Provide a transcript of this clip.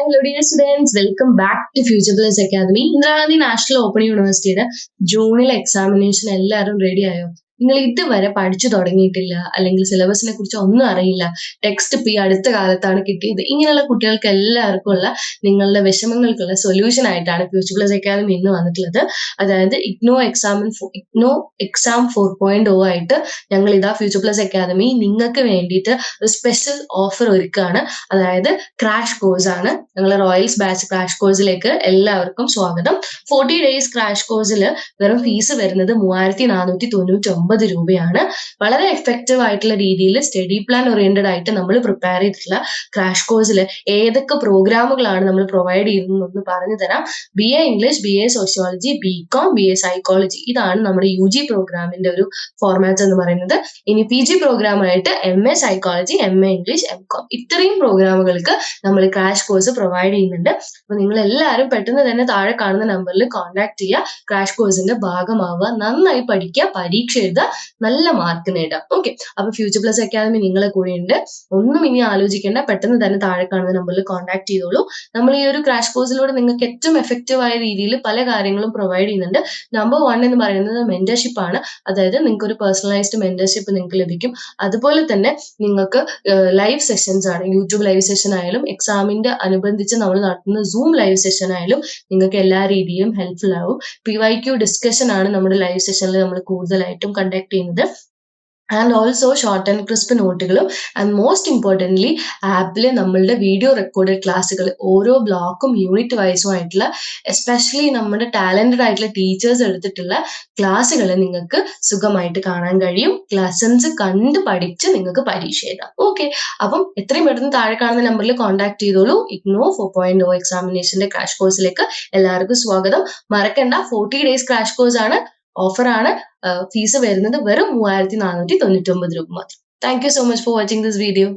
Hello dear students welcome back to future plus academy Indira Gandhi national open യൂണിവേഴ്സിറ്റിയുടെ ജൂണിലെ examination എല്ലാവരും ready ആയോ? നിങ്ങൾ ഇതുവരെ പഠിച്ചു തുടങ്ങിയിട്ടില്ല അല്ലെങ്കിൽ സിലബസിനെ കുറിച്ച് ഒന്നും അറിയില്ല ടെക്സ്റ്റ് ഇപ്പൊ ഈ അടുത്ത കാലത്താണ് കിട്ടിയത്. ഇങ്ങനെയുള്ള കുട്ടികൾക്ക് എല്ലാവർക്കും ഉള്ള നിങ്ങളുടെ വിഷമങ്ങൾക്കുള്ള സൊല്യൂഷൻ ആയിട്ടാണ് ഫ്യൂച്ചർ പ്ലസ് അക്കാദമി ഇന്ന് വന്നിട്ടുള്ളത്. അതായത് IGNOU examine IGNOU exam four point O ആയിട്ട് ഞങ്ങൾ ഇതാ ഫ്യൂച്ചർ പ്ലസ് അക്കാദമി നിങ്ങൾക്ക് വേണ്ടിയിട്ട് ഒരു സ്പെഷ്യൽ ഓഫർ ഒരുക്കുകയാണ്. അതായത് ക്രാഷ് കോഴ്സ് ആണ്. ഞങ്ങൾ റോയൽസ് ബാച്ച് ക്രാഷ് കോഴ്സിലേക്ക് എല്ലാവർക്കും സ്വാഗതം. ഫോർട്ടി ഡേയ്സ് ക്രാഷ് കോഴ്സിൽ വെറും ഫീസ് വരുന്നത് മൂവായിരത്തി നാനൂറ്റി തൊണ്ണൂറ്റി ഒമ്പത് രൂപയാണ്. വളരെ എഫക്റ്റീവ് ആയിട്ടുള്ള രീതിയിൽ സ്റ്റഡി പ്ലാൻ ഓറിയന്റഡ് ആയിട്ട് നമ്മൾ പ്രിപ്പയർ ചെയ്തിട്ടുള്ള ക്രാഷ് കോഴ്സിൽ ഏതൊക്കെ പ്രോഗ്രാമുകളാണ് നമ്മൾ പ്രൊവൈഡ് ചെയ്യുന്നതെന്ന് പറഞ്ഞു തരാം. B A English B A sociology B com B A psychology ഇതാണ് നമ്മുടെ യു ജി പ്രോഗ്രാമിന്റെ ഒരു ഫോർമാറ്റ് എന്ന് പറയുന്നത്. ഇനി P G പ്രോഗ്രാമായിട്ട് M A psychology M A English M com ഇത്രയും പ്രോഗ്രാമുകൾക്ക് നമ്മൾ ക്രാഷ് കോഴ്സ് പ്രൊവൈഡ് ചെയ്യുന്നുണ്ട്. അപ്പൊ നിങ്ങൾ എല്ലാവരും പെട്ടെന്ന് തന്നെ താഴെ കാണുന്ന നമ്പറിൽ കോൺടാക്ട് ചെയ്യുക. ക്രാഷ് കോഴ്സിന്റെ ഭാഗമാവുക. നന്നായി പഠിക്കുക. പരീക്ഷ എഴുതുക. നല്ല മാർക്ക് നേടുക. ഓക്കെ അപ്പൊ ഫ്യൂച്ചർ പ്ലസ് അക്കാദമി നിങ്ങളെ കൂടെ ഉണ്ട് ഒന്നും ഇനി ആലോചിക്കേണ്ട. പെട്ടെന്ന് തന്നെ താഴെ കാണുന്ന നമ്പറിൽ കോൺടാക്ട് ചെയ്തോളൂ. നമ്മൾ ഈ ഒരു ക്രാഷ് കോഴ്സിലൂടെ നിങ്ങൾക്ക് ഏറ്റവും എഫക്റ്റീവ് ആയ രീതിയിൽ പല കാര്യങ്ങളും പ്രൊവൈഡ് ചെയ്യുന്നുണ്ട്. നമ്പർ വൺ എന്ന് പറയുന്നത് മെന്റർഷിപ്പ് ആണ്. അതായത് നിങ്ങൾക്ക് ഒരു പേഴ്സണലൈസ്ഡ് മെന്റർഷിപ്പ് നിങ്ങൾക്ക് ലഭിക്കും. അതുപോലെ തന്നെ നിങ്ങൾക്ക് ലൈവ് സെഷൻസ് ആണ്. യൂട്യൂബ് ലൈവ് സെഷൻ ആയാലും എക്സാമിന്റെ അനുബന്ധിച്ച് നമ്മൾ നടത്തുന്ന സൂം ലൈവ് സെഷൻ ആയാലും നിങ്ങൾക്ക് എല്ലാ രീതിയിലും ഹെൽപ്ഫുൾ ആവും. പി വൈ ക്യു ഡിസ്കഷൻ ആണ് നമ്മുടെ ലൈവ് സെഷനിൽ നമ്മൾ കൂടുതലായിട്ടും കണ്ടക്ട് ചെയ്യുന്നത് and also short and crisp നോട്ടുകളും and most importantly ആപ്പിൽ നമ്മളുടെ വീഡിയോ റെക്കോർഡ് ക്ലാസ്സുകൾ ഓരോ ബ്ലോക്കും യൂണിറ്റ് വൈസും ആയിട്ടുള്ള എസ്പെഷ്യലി നമ്മുടെ ടാലന്റഡ് ആയിട്ടുള്ള ടീച്ചേഴ്സ് എടുത്തിട്ടുള്ള ക്ലാസ്സുകൾ നിങ്ങൾക്ക് സുഖമായിട്ട് കാണാൻ കഴിയും. ലെസൺസ് കണ്ട് പഠിച്ച് നിങ്ങൾക്ക് പരീക്ഷ എഴുതാം. ഓക്കെ അപ്പം എത്രയും പെട്ടെന്ന് താഴെ കാണുന്ന നമ്പറിൽ കോൺടാക്ട് ചെയ്തോളൂ. ഇഗ്നോ ഫോർ പോയിന്റ് ഓ എക്സാമിനേഷന്റെ ക്രാഷ് കോഴ്സിലേക്ക് എല്ലാവർക്കും സ്വാഗതം. മറക്കണ്ട. ഫോർട്ടി ഡേയ്സ് ക്രാഷ് കോഴ്സ് ആണ്. ഓഫറാണ് ഫീസ് വരുന്നത് വെറും മൂവായിരത്തി നാനൂറ്റി തൊണ്ണൂറ്റി ഒമ്പത് രൂപ മാത്രം. Thank you so much for watching this video